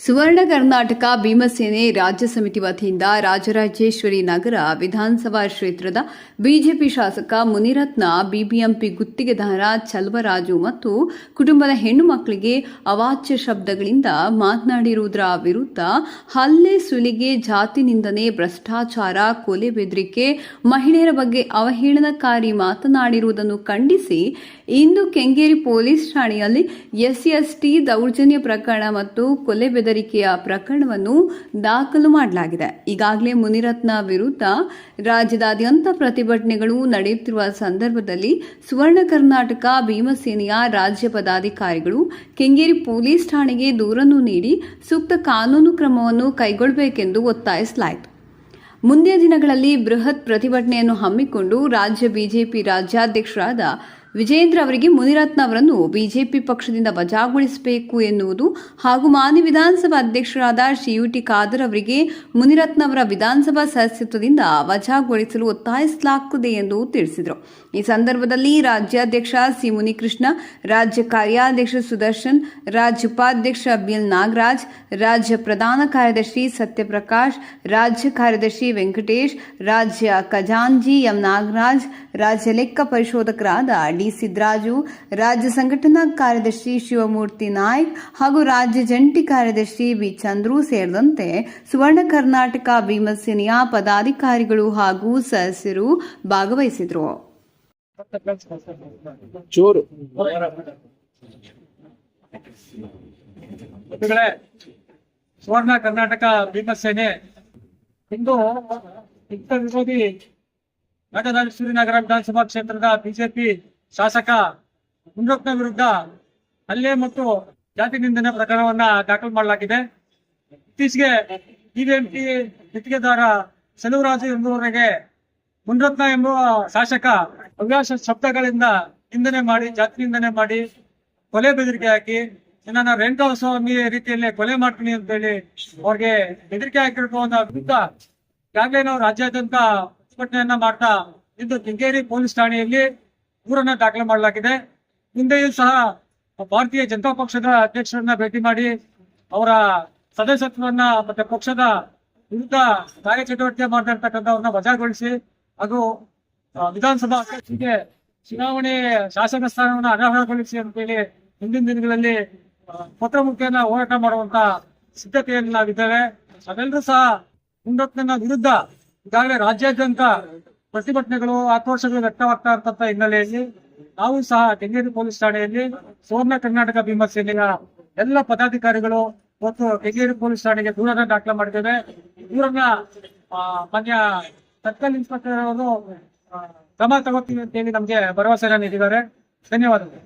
ಸುವರ್ಣ ಕರ್ನಾಟಕ ಭೀಮಸೇನೆ ರಾಜ್ಯ ಸಮಿತಿ ವತಿಯಿಂದ ರಾಜರಾಜೇಶ್ವರಿ ನಗರ ವಿಧಾನಸಭಾ ಕ್ಷೇತ್ರದ ಬಿಜೆಪಿ ಶಾಸಕ ಮುನಿರತ್ನ ಬಿಬಿಎಂಪಿ ಗುತ್ತಿಗೆದಾರ ಚಲ್ವರಾಜು ಮತ್ತು ಕುಟುಂಬದ ಹೆಣ್ಣು ಮಕ್ಕಳಿಗೆ ಅವಾಚ್ಯ ಶಬ್ದಗಳಿಂದ ಮಾತನಾಡಿರುವುದರ ವಿರುದ್ಧ ಹಲ್ಲೆ ಸುಲಿಗೆ, ಜಾತಿ ನಿಂದನೆ, ಭ್ರಷ್ಟಾಚಾರ, ಕೊಲೆ ಬೆದರಿಕೆ, ಮಹಿಳೆಯರ ಬಗ್ಗೆ ಅವಹೇಳನಕಾರಿ ಮಾತನಾಡಿರುವುದನ್ನು ಖಂಡಿಸಿ ಇಂದು ಕೆಂಗೇರಿ ಪೊಲೀಸ್ ಠಾಣೆಯಲ್ಲಿ ಎಸ್ಸಿಎಸ್ಟಿ ದೌರ್ಜನ್ಯ ಪ್ರಕರಣ ಮತ್ತು ಕೊಲೆ ಬೆದರಿಕೆಯ ಪ್ರಕರಣವನ್ನು ದಾಖಲು ಮಾಡಲಾಗಿದೆ. ಈಗಾಗಲೇ ಮುನಿರತ್ನ ವಿರುದ್ಧ ರಾಜ್ಯದಾದ್ಯಂತ ಪ್ರತಿಭಟನೆಗಳು ನಡೆಯುತ್ತಿರುವ ಸಂದರ್ಭದಲ್ಲಿ ಸುವರ್ಣ ಕರ್ನಾಟಕ ಭೀಮಸೇನೆಯ ರಾಜ್ಯ ಪದಾಧಿಕಾರಿಗಳು ಕೆಂಗೇರಿ ಪೊಲೀಸ್ ಠಾಣೆಗೆ ದೂರನ್ನು ನೀಡಿ ಸೂಕ್ತ ಕಾನೂನು ಕ್ರಮವನ್ನು ಕೈಗೊಳ್ಳಬೇಕೆಂದು ಒತ್ತಾಯಿಸಲಾಯಿತು. ಮುಂದಿನ ದಿನಗಳಲ್ಲಿ ಬೃಹತ್ ಪ್ರತಿಭಟನೆಯನ್ನು ಹಮ್ಮಿಕೊಂಡು ರಾಜ್ಯ ಬಿಜೆಪಿ ರಾಜ್ಯಾಧ್ಯಕ್ಷರಾದ ವಿಜೇಂದ್ರ ಅವರಿಗೆ ಮುನಿರತ್ನ ಅವರನ್ನು ಬಿಜೆಪಿ ಪಕ್ಷದಿಂದ ವಜಾಗೊಳಿಸಬೇಕು ಎನ್ನುವುದು ಹಾಗೂ ಮಾನ್ಯ ವಿಧಾನಸಭಾ ಅಧ್ಯಕ್ಷರಾದ ಶ್ರೀ ಯು ಟಿ ಖಾದರ್ ಅವರಿಗೆ ಮುನಿರತ್ನ ಅವರ ವಿಧಾನಸಭಾ ಸದಸ್ಯತ್ವದಿಂದ ವಜಾಗೊಳಿಸಲು ಒತ್ತಾಯಿಸಲಾಗುತ್ತದೆ ಎಂದು ತಿಳಿಸಿದರು. ಈ ಸಂದರ್ಭದಲ್ಲಿ ರಾಜ್ಯಾಧ್ಯಕ್ಷ ಸಿ ಮುನಿಕೃಷ್ಣ, ರಾಜ್ಯ ಕಾರ್ಯಾಧ್ಯಕ್ಷ ಸುದರ್ಶನ್, ರಾಜ್ಯ ಉಪಾಧ್ಯಕ್ಷ ಬಿಎಲ್ ನಾಗರಾಜ್, ರಾಜ್ಯ ಪ್ರಧಾನ ಕಾರ್ಯದರ್ಶಿ ಸತ್ಯಪ್ರಕಾಶ್, ರಾಜ್ಯ ಕಾರ್ಯದರ್ಶಿ ವೆಂಕಟೇಶ್, ರಾಜ್ಯ ಖಜಾಂಜಿ ಎಂ ನಾಗರಾಜ್, ರಾಜ್ಯ ಲೆಕ್ಕ ಪರಿಶೋಧಕರಾದ ಡಿ. ಸಿದ್ದರಾಜು ರಾಜ್ಯ ಸಂಘಟನಾ ಕಾರ್ಯದರ್ಶಿ ಶಿವಮೂರ್ತಿ ನಾಯ್ಕ್ ಹಾಗೂ ರಾಜ್ಯ ಜಂಟಿ ಕಾರ್ಯದರ್ಶಿ ಬಿ ಚಂದ್ರು ಸೇರಿದಂತೆ ಸುವರ್ಣ ಕರ್ನಾಟಕ ಭೀಮಸೇನೆಯ ಪದಾಧಿಕಾರಿಗಳು ಹಾಗೂ ಸದಸ್ಯರು ಭಾಗವಹಿಸಿದರು. ಸುವರ್ಣ ಕರ್ನಾಟಕ ಭೀಮಸೇನೆ ಇಂದು ವಿರೋಧಿ ರಾಜರಾಜೇಶ್ವರಿ ಶ್ರೀನಗರ ವಿಧಾನಸಭಾ ಕ್ಷೇತ್ರದ ಬಿಜೆಪಿ ಶಾಸಕ ಮುನ್ರತ್ನ ವಿರುದ್ಧ ಹಲ್ಲೆ ಮತ್ತು ಜಾತಿ ನಿಂದನೆ ಪ್ರಕರಣವನ್ನ ದಾಖಲು ಮಾಡಲಾಗಿದೆ. ಇತ್ತೀಚೆಗೆ ಬಿಬಿಎಂಪಿ ಗುತ್ತಿಗೆದಾರ ಸೆಲುವರಾಜು ಎಂಬುವವರಿಗೆ ಮುನ್ರತ್ನ ಎಂಬುವ ಶಾಸಕ ಹವ್ಯಾಸ ಶಬ್ದಗಳಿಂದ ನಿಂದನೆ ಮಾಡಿ, ಜಾತಿ ನಿಂದನೆ ಮಾಡಿ ಕೊಲೆ ಬೆದರಿಕೆ ಹಾಕಿ ನನ್ನ ರೇಣುಕಾಸ್ವಾಮಿ ರೀತಿಯಲ್ಲಿ ಕೊಲೆ ಮಾಡ್ತೀನಿ ಅಂತ ಹೇಳಿ ಅವ್ರಿಗೆ ಬೆದರಿಕೆ ಅನ್ನೋ ವಿರುದ್ಧ ಈಗಾಗಲೇ ನಾವು ರಾಜ್ಯಾದ್ಯಂತ ಪ್ರತಿಭಟನೆಯನ್ನ ಮಾಡ್ತಾ ಇಂದು ಕೆಂಗೇರಿ ಪೊಲೀಸ್ ಠಾಣೆಯಲ್ಲಿ ದೂರನ್ನ ದಾಖಲೆ ಮಾಡಲಾಗಿದೆ. ಹಿಂದೆಯೂ ಸಹ ಭಾರತೀಯ ಜನತಾ ಪಕ್ಷದ ಅಧ್ಯಕ್ಷರನ್ನ ಭೇಟಿ ಮಾಡಿ ಅವರ ಸದಸ್ಯತ್ವವನ್ನ ಮತ್ತೆ ಪಕ್ಷದ ವಿರುದ್ಧ ಕಾರ್ಯಚಟುವಟಿಕೆ ಮಾಡ್ತಿರ್ತಕ್ಕಂಥವ್ರನ್ನ ವಜಾಗೊಳಿಸಿ ಹಾಗೂ ವಿಧಾನಸಭಾ ಅಧ್ಯಕ್ಷರಿಗೆ ಚುನಾವಣೆ ಶಾಸಕ ಸ್ಥಾನವನ್ನು ಅನರ್ಹಗೊಳಿಸಿ ಅಂತೇಳಿ ಮುಂದಿನ ದಿನಗಳಲ್ಲಿ ಪತ್ರಮುಖೆಯನ್ನ ಪತ್ರ ಮುಖ್ಯನ ಹೋರಾಟ ಮಾಡುವಂತ ಸಿದ್ಧತೆಯಲ್ಲಿ ನಾವಿದ್ದೇವೆ ಅವೆಲ್ಲರೂ ಸಹ ಮುನ್ರತ್ನ ವಿರುದ್ಧ ಈಗಾಗಲೇ ರಾಜ್ಯಾದ್ಯಂತ ಪ್ರತಿಭಟನೆಗಳು ಆಕ್ರೋಶಗಳು ವ್ಯಕ್ತವಾಗ್ತಾ ಇರ್ತಂತ ಹಿನ್ನೆಲೆಯಲ್ಲಿ ನಾವು ಸಹ ಕೆಂಗೇರಿ ಪೊಲೀಸ್ ಠಾಣೆಯಲ್ಲಿ ಸುವರ್ಣ ಕರ್ನಾಟಕ ಭೀಮಸೇನೆಯ ಎಲ್ಲ ಪದಾಧಿಕಾರಿಗಳು ಮತ್ತು ಕೆಂಗೇರಿ ಪೊಲೀಸ್ ಠಾಣೆಗೆ ದೂರನ್ನ ದಾಖಲೆ ಮಾಡಿದ್ದೇವೆ. ದೂರನ್ನ ಮನೆಯ ಸರ್ಕಲ್ ಇನ್ಸ್ಪೆಕ್ಟರ್ ಅವರು ಕ್ರಮ ತಗೋತೀವಿ ಅಂತ ಹೇಳಿ ನಮ್ಗೆ ಭರವಸೆ ನೀಡಿದ್ದಾರೆ. ಧನ್ಯವಾದಗಳು.